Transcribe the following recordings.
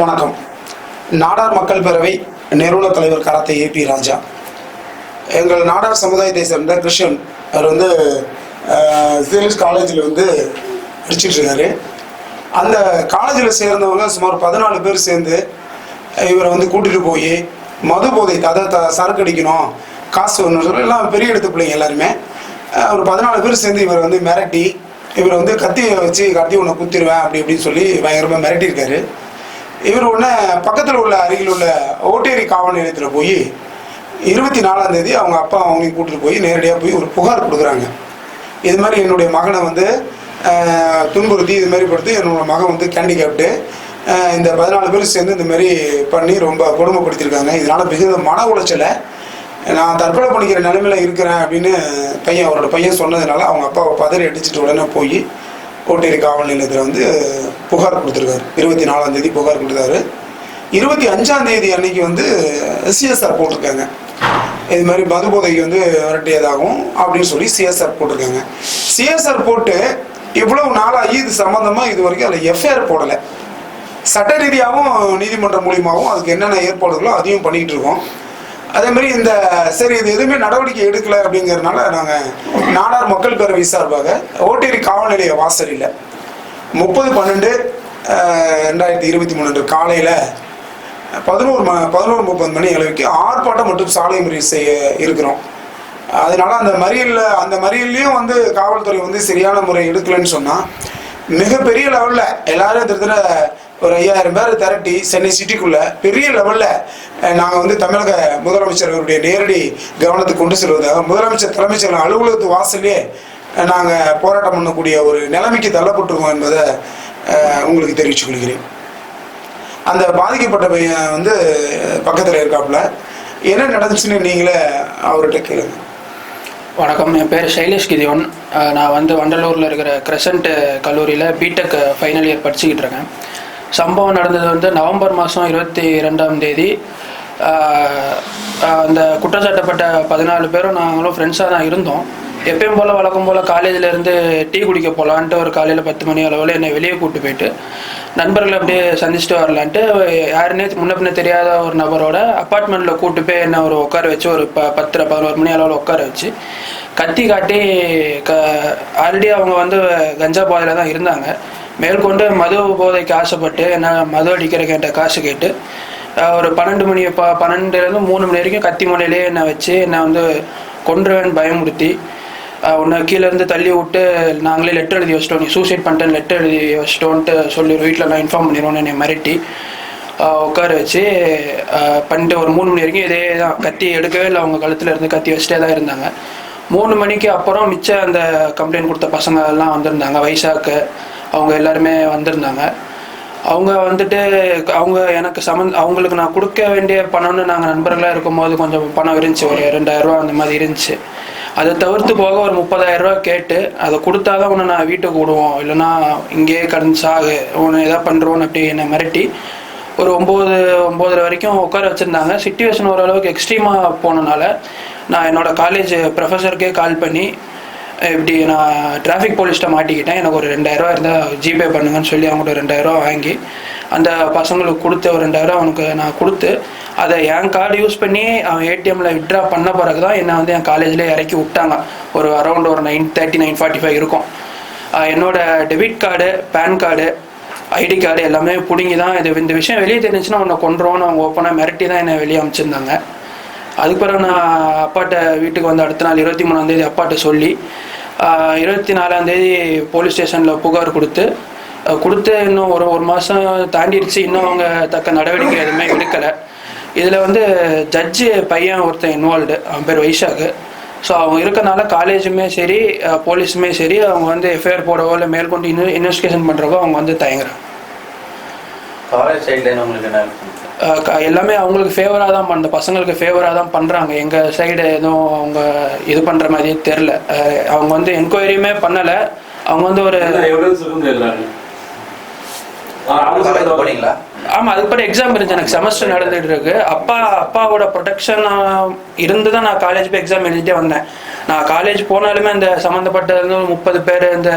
வணக்கம். நாடார் மக்கள் பேரவை நிறுவன தலைவர் கராத்தே ஏபி ராஜா. எங்கள் நாடார் சமுதாயத்தை சேர்ந்த கிருஷ்ணன் அவர் வந்து சீரியஸ் காலேஜில் வந்து படிச்சுட்டு இருக்காரு. அந்த காலேஜில் சேர்ந்தவங்க சுமார் பதினாலு பேர் சேர்ந்து இவரை வந்து கூட்டிகிட்டு போய் மது போதை அதை த சரக்கு அடிக்கணும் காசு ஒன்று சொல்லி எல்லாம் பெரிய எடுத்து பிள்ளைங்க எல்லாருமே ஒரு பதினாலு பேர் சேர்ந்து இவரை வந்து மிரட்டி இவரை வந்து கத்தியை வச்சு கத்தி உன்னை குத்திடுவேன் அப்படி இப்படின்னு சொல்லி பயங்கரமாக மிரட்டியிருக்காரு. இவர் உடனே பக்கத்தில் உள்ள அருகில் உள்ள ஓட்டேரி காவல் நிலையத்தில் போய் இருபத்தி நாலாம் தேதி அவங்க அப்பா அவங்களையும் கூட்டிட்டு போய் நேரடியாக போய் ஒரு புகார் கொடுக்குறாங்க. இது மாதிரி என்னுடைய மகனை வந்து துன்புறுத்தி இது மாதிரி படுத்து என்னோட மகன் வந்து கேண்டிகேப்டு. இந்த பதினாலு பேர் சேர்ந்து இந்த மாதிரி பண்ணி ரொம்ப கொடுமைப்படுத்தியிருக்காங்க. இதனால் மிகுந்த மன உளைச்சலை நான் தற்கொலை பண்ணிக்கிற நிலைமையில் இருக்கிறேன் அப்படின்னு பையன் அவரோட பையன் சொன்னதுனால அவங்க அப்பாவை பதறி அடிச்சுட்டு உடனே போய் கோட்டேரி காவல் நிலையத்தில் வந்து புகார் கொடுத்துருக்காரு. இருபத்தி நாலாம் தேதி புகார் கொடுத்தாரு. இருபத்தி அஞ்சாம் தேதி அன்னைக்கு வந்து சிஎஸ்ஆர் போட்டிருக்காங்க. இது மாதிரி மது போதைக்கு வந்து விரட்டியதாகும் அப்படின்னு சொல்லி சிஎஸ்ஆர் போட்டிருக்காங்க. சிஎஸ்ஆர் போட்டு இவ்வளவு நாளாகி இது சம்மந்தமாக இது வரைக்கும் அதில் எஃப்ஐஆர் போடலை. சட்ட ரீதியாகவும் நீதிமன்றம் மூலியமாகவும் அதுக்கு என்னென்ன ஏற்பாடுகளோ அதையும் பண்ணிக்கிட்டு இருக்கோம். அதே மாதிரி இந்த சரி இது எதுவுமே நடவடிக்கை எடுக்கல அப்படிங்கிறதுனால நாங்கள் நாடார் மக்கள் பேரவை சார்பாக ஓட்டேரி காவல் நிலைய வாசலில் முப்பது பன்னெண்டு ரெண்டாயிரத்தி இருபத்தி மூணு காலையில் பதினோரு ம பதினோரு முப்பது மணி அளவுக்கு ஆர்ப்பாட்டம் மற்றும் சாலை முறை செய்ய இருக்கிறோம். அதனால அந்த மறியலில் அந்த மறியல்லையும் வந்து காவல்துறை வந்து சரியான முறை எடுக்கலைன்னு சொன்னால் மிகப்பெரிய லெவலில் எல்லாரும் திருத்தர ஒரு ஐயாயிரம் பேர் திரட்டி சென்னை சிட்டிக்குள்ள பெரிய லெவலில் நாங்கள் வந்து தமிழக முதலமைச்சர் அவருடைய நேரடி கவனத்துக்கு கொண்டு செல்வதாக முதலமைச்சர் தலைமைச் செயலர் அலுவலகத்து வாசலே நாங்கள் போராட்டம் பண்ணக்கூடிய ஒரு நிலைமைக்கு தள்ளப்பட்டிருக்கோம் என்பதை உங்களுக்கு தெரிவித்துக் கொள்கிறேன். அந்த பாதிக்கப்பட்ட பையன் வந்து பக்கத்தில் இருக்காப்புல. என்ன நடந்துச்சுன்னு நீங்களே அவர்கிட்ட கேளுங்க. வணக்கம் என் பேர் சைலேஷ் கிதியோன். நான் வந்து வண்டலூரில் இருக்கிற கிரசன்ட் கல்லூரியில் பிடெக் ஃபைனல் இயர் படிச்சுக்கிட்டு இருக்கேன். சம்பவம் நடந்தது வந்து நவம்பர் மாதம் இருபத்தி ரெண்டாம் தேதி. அந்த குற்றச்சாட்டப்பட்ட பதினாலு பேரும் நாங்களும் ஃப்ரெண்ட்ஸாக தான் இருந்தோம். எப்பயும் போல் வழக்கம் போல் காலேஜிலேருந்து டீ குடிக்க போகலான்ட்டு ஒரு காலையில் பத்து மணி அளவில் என்னை வெளியே கூப்பிட்டு போயிட்டு நண்பர்களை அப்படியே சந்திச்சுட்டு வரலான்ட்டு யாருன்னே முன்ன பின்ன தெரியாத ஒரு நபரோட அப்பார்ட்மெண்ட்டில் கூட்டு போய் என்ன ஒரு உட்கார வச்சு ஒரு ப பத்து பதினோரு மணி அளவில் உட்கார வச்சு கத்தி காட்டி க ஆல்ரெடி அவங்க வந்து கஞ்சா பாதையில் தான் இருந்தாங்க. மேற்கொண்டு மது போதைக்கு ஆசைப்பட்டு என்ன மது அடிக்கிற கேட்ட காசு கேட்டு ஒரு பன்னெண்டு மணி ப பன்னெண்டுலேருந்து மூணு மணி வரைக்கும் கத்தி மலையிலே என்னை வச்சு என்னை வந்து கொன்றுவேன் பயமுறுத்தி உன்னை கீழே இருந்து தள்ளி விட்டு நாங்களே லெட்டர் எழுதி வச்சிட்டோம். நீ சூசைட் பண்ணிட்டேன் லெட்டர் எழுதி வச்சிட்டோன்ட்டு சொல்லி வீட்டில் நான் இன்ஃபார்ம் பண்ணிடுவோம் என்னை மிரட்டி உட்கார வச்சு பண்ணிட்டு ஒரு மூணு மணி வரைக்கும் இதே தான். கத்தி எடுக்கவே இல்லை. அவங்க கழுத்தில் இருந்து கத்தி வச்சுட்டே தான் இருந்தாங்க. மூணு மணிக்கு அப்புறம் மிச்சம் அந்த கம்ப்ளைண்ட் கொடுத்த பசங்க எல்லாம் வந்திருந்தாங்க. வைசாக்கு அவங்க எல்லாருமே வந்திருந்தாங்க. அவங்க வந்துட்டு அவங்க எனக்கு சமந் அவங்களுக்கு நான் கொடுக்க வேண்டிய பணம்னு நாங்கள் நண்பர்களாக இருக்கும்போது கொஞ்சம் பணம் இருந்துச்சு. ஒரு ரெண்டாயிரம் ரூபா அந்த மாதிரி இருந்துச்சு. அதை தவிர்த்து போக ஒரு முப்பதாயிரம் ரூபா கேட்டு அதை கொடுத்தாதான் உன்னை நான் வீட்டுக்கு விடுவோம். இல்லைன்னா இங்கேயே கடந்து சாகு. உன்னை எதாவது பண்ணுறோன்னு அப்படி என்னை மிரட்டி ஒரு ஒம்பது ஒம்பதரை வரைக்கும் உட்கார வச்சுருந்தாங்க. சுச்சுவேஷன் ஓரளவுக்கு எக்ஸ்ட்ரீமாக போனனால நான் என்னோட காலேஜ் ப்ரொஃபஸருக்கே கால் பண்ணி இப்படி நான் டிராஃபிக் போலீஸ்ட்ட மாட்டிக்கிட்டேன். எனக்கு ஒரு ரெண்டாயிரரூவா இருந்தால் ஜிபே பண்ணுங்கன்னு சொல்லி அவங்கள்ட்ட ரெண்டாயிரரூவா வாங்கி அந்த பசங்களுக்கு கொடுத்து ஒரு ரெண்டாயிரரூவா அவனுக்கு நான் கொடுத்து அதை என் கார்டு யூஸ் பண்ணி அவன் ஏடிஎம்மில் விட்ரா பண்ண பிறகு தான் என்னை வந்து என் காலேஜ்லேயே இறக்கி விட்டாங்க. ஒரு அரௌண்ட் ஒரு nine thirty nine forty five இருக்கும் என்னோட debit card PAN card ID card எல்லாமே பிடுங்கி தான் இது இந்த விஷயம் வெளியே தெரிஞ்சுன்னா உன்னை கொண்டுருவோன்னு அவங்க ஓப்பனாக மிரட்டி தான் என்னை வெளியே அமைச்சிருந்தாங்க. அதுக்கப்புறம் நான் அப்பாட்ட வீட்டுக்கு வந்து அடுத்த நாள் இருபத்தி மூணாந்தேதி அப்பாட்ட சொல்லி இருபத்தி நாலாந்தேதி போலீஸ் ஸ்டேஷனில் புகார் கொடுத்து கொடுத்து இன்னும் ஒரு ஒரு மாதம் தாண்டிடுச்சு. இன்னும் அவங்க தக்க நடவடிக்கை எதுவுமே எடுக்கலை. இதில் வந்து ஜட்ஜு பையன் ஒருத்தன் இன்வால்வ்டு அவன் பேர் வைஷாக்கு. ஸோ அவங்க இருக்கனால காலேஜுமே சரி போலீஸுமே சரி அவங்க வந்து எஃப்ஐஆர் போடவோ இல்லை மேற்கொண்டு இன்வெஸ்டிகேஷன் பண்ணுறவோ அவங்க வந்து தயங்குறாங்க. காலேஜ் சைட்லேருந்து உங்களுக்கு என்ன எல்லாமே அவங்களுக்கு ஃபேவராக தான் பண்ண பசங்களுக்கு ஃபேவராக தான் பண்ணுறாங்க எங்கள் சைடு எதுவும் அவங்க இது பண்ணுற மாதிரியே தெரில அவங்க வந்து என்கொயரியுமே பண்ணலை. அவங்க வந்து ஒரு என்ன எவிடன்ஸ் இருந்து எல்லாரும் காலேஜ் போனீங்களா? ஆமாம் அதுக்கப்புறம் எக்ஸாம் இருந்துச்சு. எனக்கு செமஸ்டர் நடந்துட்டு இருக்கு. அப்பா அப்பாவோட ப்ரொடெக்ஷன் இருந்து தான் நான் காலேஜ் போய் எக்ஸாம் எழுதிட்டே வந்தேன். நான் காலேஜ் போனாலுமே இந்த சம்மந்தப்பட்ட முப்பது பேர் இந்த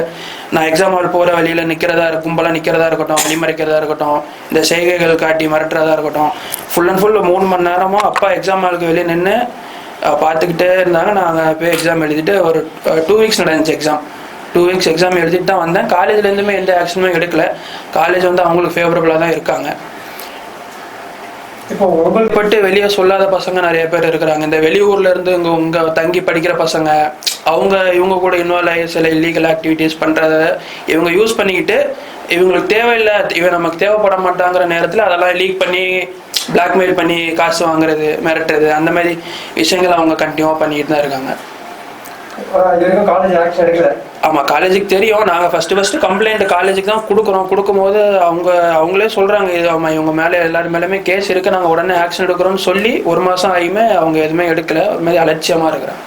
நான் எக்ஸாம் ஹால் போகிற வழியில் நிற்கிறதா இருக்கும் கும்பலாக நிற்கிறதா இருக்கட்டும் வழிமறைக்கிறதா இருக்கட்டும் இந்த செய்கைகள் காட்டி மிரட்டுறதா இருக்கட்டும். ஃபுல் அண்ட் ஃபுல் மூணு மணி நேரமும் அப்பா எக்ஸாம் ஹாலுக்கு வெளியே நின்று பார்த்துக்கிட்டே இருந்தாங்க. நாங்கள் போய் எக்ஸாம் எழுதிட்டு ஒரு டூ வீக்ஸ் நடந்துச்சு எக்ஸாம் டூ வீக்ஸ் எக்ஸாம் எழுதிட்டு தான் வந்தேன். காலேஜ்லேருந்துமே எந்த ஆக்ஷனுமே எடுக்கல. காலேஜ் வந்து அவங்களுக்கு ஃபேவரபுளாக தான் இருக்காங்க. இப்போ உங்கள் பட்டு வெளியே சொல்லாத பசங்க நிறைய பேர் இருக்கிறாங்க. இந்த வெளியூர்ல இருந்து இங்கே உங்க தங்கி படிக்கிற பசங்க அவங்க இவங்க கூட இன்வால்வ் ஆகி சில இல்லீகல் ஆக்டிவிட்டீஸ் பண்றத இவங்க யூஸ் பண்ணிக்கிட்டு இவங்களுக்கு தேவையில்லை இவன் நமக்கு தேவைப்பட மாட்டாங்கிற நேரத்தில் அதெல்லாம் லீக் பண்ணி பிளாக்மெயில் பண்ணி காசு வாங்குறது மிரட்டுறது அந்த மாதிரி விஷயங்கள் அவங்க கண்டினியூவாக பண்ணிக்கிட்டு தான் இருக்காங்க. காலேஜ் ஆக்ஷன் எடுக்கல. ஆமாம் காலேஜுக்கு தெரியும். நாங்கள் ஃபஸ்ட்டு ஃபஸ்ட்டு கம்ப்ளைண்ட் காலேஜுக்கு தான் கொடுக்குறோம். கொடுக்கும்போது அவங்க அவங்களே சொல்கிறாங்க இது ஆமாம் இவங்க மேலே எல்லாரும் மேலேயுமே கேஸ் இருக்குது நாங்கள் உடனே ஆக்ஷன் எடுக்கிறோம்னு சொல்லி ஒரு மாதம் ஆகியுமே அவங்க எதுவுமே எடுக்கல. ஒரு மாதிரி அலட்சியமாக இருக்கிறாங்க.